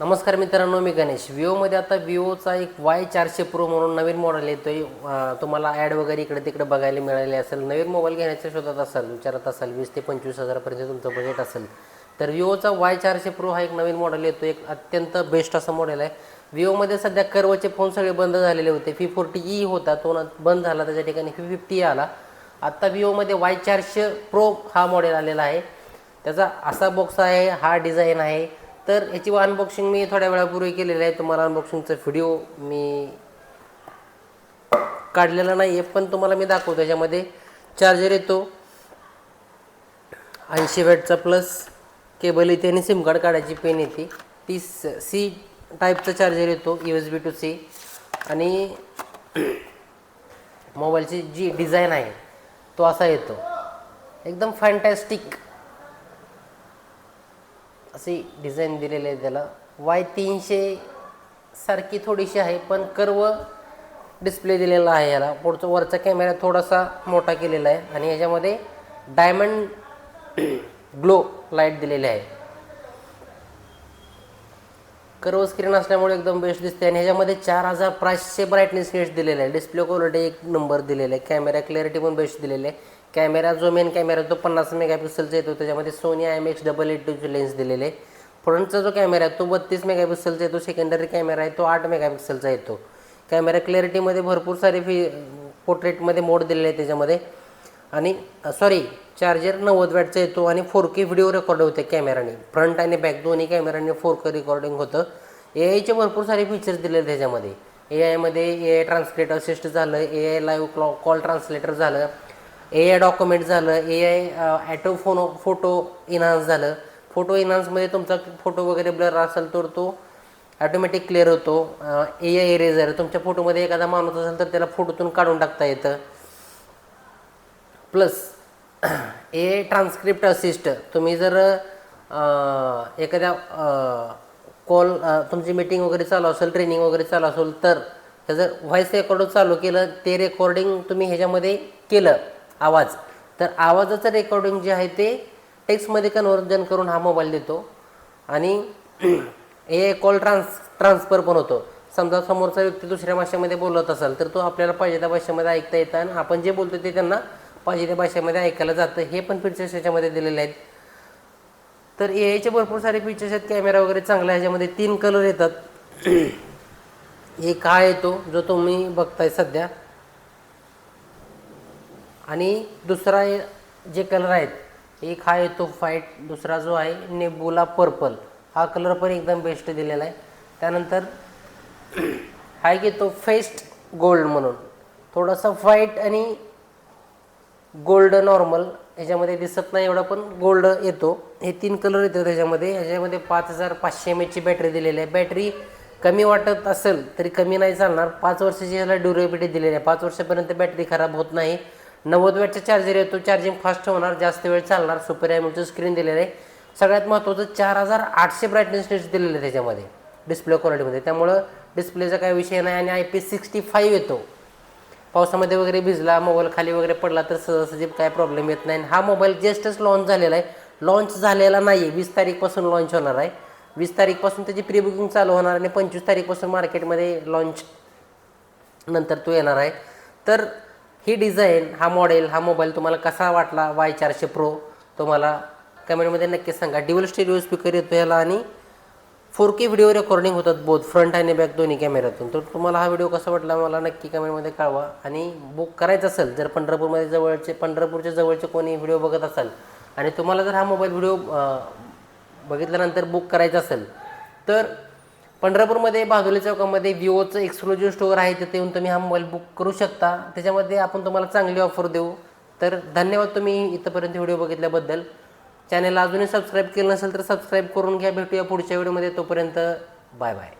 नमस्कार मित्रांनो मी गणेश. विवोमध्ये आता विवोचा एक वाय चारशे प्रो म्हणून नवीन मॉडेल येतोय. आहे तुम्हाला ॲड वगैरे इकडे तिकडे बघायला मिळाले असेल. नवीन मोबाईल घेण्याच्या शोधात असाल विचारत असाल वीस ते पंचवीस हजारापर्यंत तुमचं बजेट असेल. तर विवोचा वाय चारशे प्रो हा एक नवीन मॉडेल येतो एक अत्यंत बेस्ट असं मॉडेल आहे. विवोमध्ये सध्या कर्वचे फोन सगळे बंद झालेले होते. फी फोर्टी ई होता तो बंद झाला त्याच्या ठिकाणी फी फिफ्टी e आला. आत्ता विवोमध्ये वाय चारशे प्रो हा मॉडेल आलेला आहे. त्याचा असा बॉक्स आहे हा डिझाईन आहे. तर याची अनबॉक्सिंग मी थोड्या वेळापूर्वी केलेलं आहे. तुम्हाला अनबॉक्सिंगचा व्हिडिओ मी काढलेला नाही आहे पण तुम्हाला मी दाखवतो. त्याच्यामध्ये चार्जर येतो. ऐंशी वॅटचा प्लस केबल येते आणि सिम कार्ड काढायची पेन येते. ती सी टाईपचा चार्जर येतो U S B two C आणि मोबाईलची जी डिझाईन आहे तो असा येतो. एकदम फॅन्टॅस्टिक अशी डिझाईन दिलेली आहे त्याला. वाय तीनशे सारखी थोडीशी आहे पण कर्व डिस्प्ले दिलेला आहे याला. पुढचा वरचा कॅमेरा थोडासा मोठा केलेला आहे आणि याच्यामध्ये डायमंड ग्लो लाइट दिलेली आहे. कर्व स्क्रीन असल्यामुळे एकदम बेस्ट दिसते आणि ह्याच्यामध्ये चार हजार पाचशे ब्राईटनेस रेट दिलेले आहे. डिस्प्ले क्वालिटी एक नंबर दिलेला आहे. कॅमेरा क्लॅरिटी पण बेस्ट दिलेली आहे. कॅमेरा जो मेन कॅमेरा तो पन्नास मेगापिक्सलचा येतो. त्याच्यामध्ये Sony I M X double eight टूचे lens दिलेले आहे. फ्रंटचा जो कॅमेरा आहे तो बत्तीस मेगापिक्सलचा येतो. सेकंडरी कॅमेरा आहे तो आठ मेगापिक्सलचा येतो. कॅमेरा क्लॅरिटीमध्ये भरपूर सारे फी पोर्ट्रेटमध्ये मोड दिलेले आहे त्याच्यामध्ये. आणि सॉरी चार्जर नव्वद वॅटचा येतो आणि फोर के व्हिडिओ रेकॉर्ड होते कॅमेराने. फ्रंट आणि बॅक दोन्ही कॅमेराने फोर के रेकॉर्डिंग होतं. ए आयचे भरपूर सारे फीचर्स दिले आहेत त्याच्यामध्ये. ए आयमध्ये ए आय ट्रान्सलेट असिस्ट झालं ए आय लाईव्ह क्लॉ कॉल ट्रान्सलेटर झालं. ए आय डॉक्युमेंट झालं ए आय ॲटो फोनो फोटो इन्हान्स झालं. फोटो इन्हान्समध्ये तुमचा फोटो वगैरे ब्लर असेल तर तो ॲटोमॅटिक क्लिअर होतो. ए आय इरेझर तुमच्या फोटोमध्ये एखादा माणूस असेल तर त्याला फोटोतून काढून टाकता येतं. Plus A I transcript assist तुम्ही जर एखाद्या कॉल तुमची मीटिंग वगैरे चालू असेल ट्रेनिंग वगैरे चालू असेल तर त्याचं व्हॉईस रेकॉर्ड चालू केलं ते रेकॉर्डिंग तुम्ही ह्याच्यामध्ये केलं. आवाज. तर आवाजाचं रेकॉर्डिंग जे आहे ते टेक्स्टमध्ये कन्वर्जन करून हा मोबाईल देतो. आणि ए कॉल ट्रान्स ट्रान्सफर पण होतो. समजा समोरचा व्यक्ती दुसऱ्या भाषेमध्ये बोलत असेल तर तो आपल्याला पाहिजे त्या भाषेमध्ये ऐकता येतं आणि आपण जे बोलतो ते त्यांना पाहिजे त्या भाषेमध्ये ऐकायला जातं. हे पण फीचर्स याच्यामध्ये दिलेले आहेत. तर ए आयचे भरपूर सारे फीचर्स आहेत. कॅमेरा वगैरे चांगला आहे. ह्याच्यामध्ये तीन कलर येतात. एक हा येतो जो तुम्ही बघताय सध्या. आणि दुसरा जे कलर आहेत एक हा येतो फाईट दुसरा जो आहे नेबुला पर्पल हा कलर पण एकदम बेस्ट दिलेला आहे. त्यानंतर हा एक येतो फेस्ट गोल्ड म्हणून. थोडासा व्हाईट आणि गोल्ड नॉर्मल ह्याच्यामध्ये दिसत नाही एवढा पण गोल्ड येतो. हे तीन कलर येतो त्याच्यामध्ये. ह्याच्यामध्ये पाच हजार पाचशे एम एचची बॅटरी दिलेली आहे. बॅटरी कमी वाटत असेल तरी कमी नाही चालणार. पाच वर्षाची ह्याला ड्युरेबिलिटी दिलेली आहे. पाच वर्षापर्यंत बॅटरी खराब होत नाही. नव्वद वॅटचा चार्जर येतो चार्जिंग फास्ट होणार जास्त वेळ चालणार सुपर एमचं स्क्रीन दिलेलं आहे. सगळ्यात महत्त्वाचं चार हजार आठशे ब्राईटनेस नेट्स दिलेले आहे त्याच्यामध्ये डिस्प्ले क्वालिटीमध्ये त्यामुळं डिस्प्लेचा काही विषय नाही आणि आय पी सिक्स्टी फाईव्ह येतो. पावसामध्ये वगैरे भिजला मोबाईल खाली वगैरे पडला तर सहजासहजी काय प्रॉब्लेम येत नाही. हा मोबाईल जस्टच लॉन्च झालेला आहे. लॉन्च झालेला नाही आहे वीस तारीखपासून लॉन्च होणार आहे. वीस तारीखपासून त्याची प्री बुकिंग चालू होणार आणि पंचवीस तारीखपासून मार्केटमध्ये लॉन्च नंतर तो येणार आहे. तर ही डिझाईन हा मॉडेल हा मोबाईल तुम्हाला कसा वाटला? वाय चारशे प्रो तुम्हाला कमेंटमध्ये नक्की सांगा. ड्युअल स्टेरिओ स्पीकर येतो याला आणि फोर के व्हिडिओ रेकॉर्डिंग होतात बोथ फ्रंट आणि बॅक दोन्ही कॅमेऱ्यातून तर तुम्हाला हा व्हिडिओ कसा वाटला मला नक्की कमेंटमध्ये कळवा. आणि बुक करायचं असेल जर पंढरपूरमध्ये जवळचे पंढरपूरच्या जवळचे कोणी व्हिडिओ बघत असाल आणि तुम्हाला जर हा मोबाईल व्हिडिओ बघितल्यानंतर बुक करायचा असेल तर पंढरपूरमध्ये बाजूली चौकामध्ये विवोचं एक्सक्लुझिव्ह स्टोअर आहे तिथे येऊन तुम्ही हा मोबाईल बुक करू शकता. त्याच्यामध्ये आपण तुम्हाला चांगली ऑफर देऊ. तर धन्यवाद तुम्ही इथंपर्यंत व्हिडिओ बघितल्याबद्दल. चॅनलला अजूनही सबस्क्राईब केलं नसेल तर सबस्क्राईब करून घ्या. भेटूया पुढच्या व्हिडिओमध्ये तोपर्यंत बाय बाय